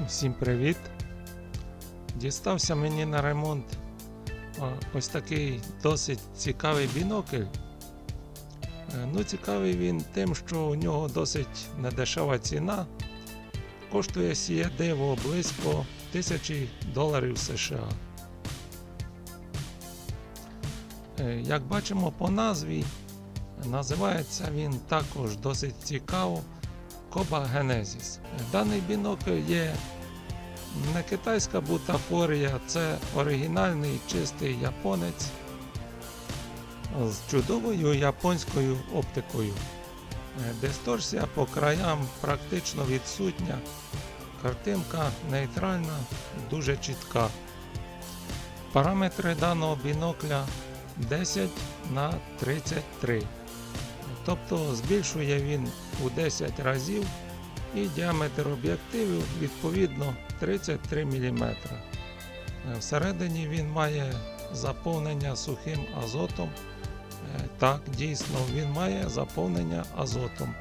Всім привіт! Дістався мені на ремонт ось такий досить цікавий бінокль. Е, Ну, цікавий він тим, що у нього досить недешева ціна. Коштує сіє диво близько тисячі доларів США. Е, Як бачимо по назві, називається він також досить цікаво Коба Genesis. Даний бінокль є не китайська бутафорія, це оригінальний чистий японець з чудовою японською оптикою. Дисторсія по краям практично відсутня. Картинка нейтральна, дуже чітка. Параметри даного бінокля 10 на 33. Тобто збільшує він у 10 разів і діаметр об'єктивів відповідно 33 мм. Всередині він має заповнення сухим азотом. Е, Так, дійсно, він має заповнення азотом.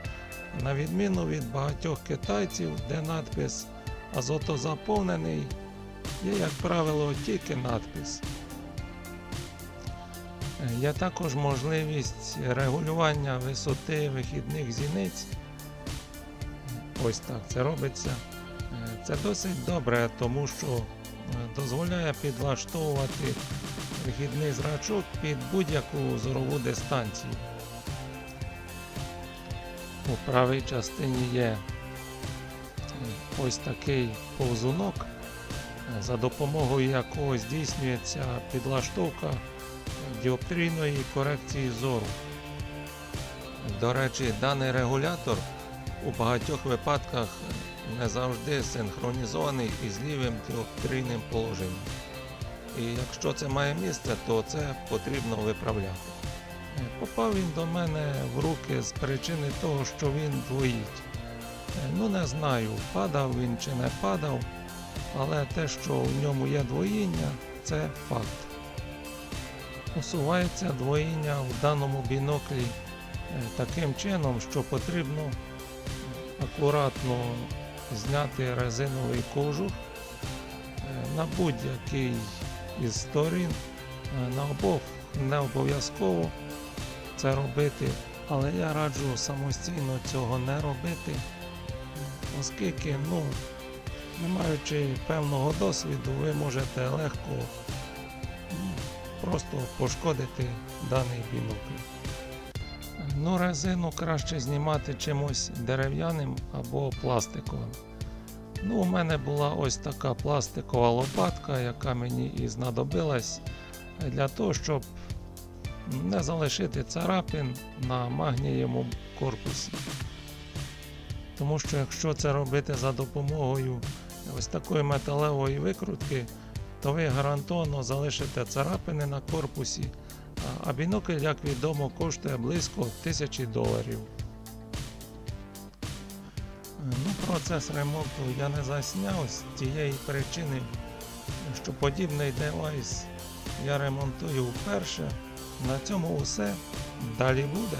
На відміну від багатьох китайців, де надпис азотозаповнений, є, як правило, тільки надпис. Е, Є також можливість регулювання висоти вихідних зіниць. Ось так це робиться. Е, Це досить добре, тому що е, дозволяє підлаштовувати вихідний зрачок під будь-яку зорову дистанцію. У правій частині є ось такий повзунок, за допомогою якого здійснюється підлаштовка діоптрійної корекції зору. До речі, даний регулятор у багатьох випадках не завжди синхронізований із лівим діоптрійним положенням. І якщо це має місце, то це потрібно виправляти. Е, Попав він до мене в руки з причини того, що він двоїть. Е, Ну не знаю, падав він чи не падав, але те, що в ньому є двоїння, це факт. Усувається двоїння в даному біноклі е, таким чином, що потрібно акуратно зняти резиновий кожух е, на будь-який із сторін. Е, На обох не обов'язково це робити, але я раджу самостійно цього не робити, оскільки, ну, не маючи певного досвіду, ви можете легко просто пошкодити даний бінокль. Ну, резину краще знімати чимось дерев'яним або пластиковим. Ну, у мене була ось така пластикова лопатка, яка мені і знадобилась для того, щоб не залишити царапин на магнієвому корпусі. Тому що якщо це робити за допомогою ось такої металевої викрутки, то ви гарантовано залишите царапини на корпусі, а- бінокль, як відомо, коштує близько 1000 доларів. Ну, процес ремонту я не засняв з тієї причини, що подібний девайс я ремонтую вперше. На цьому все. Далі буде.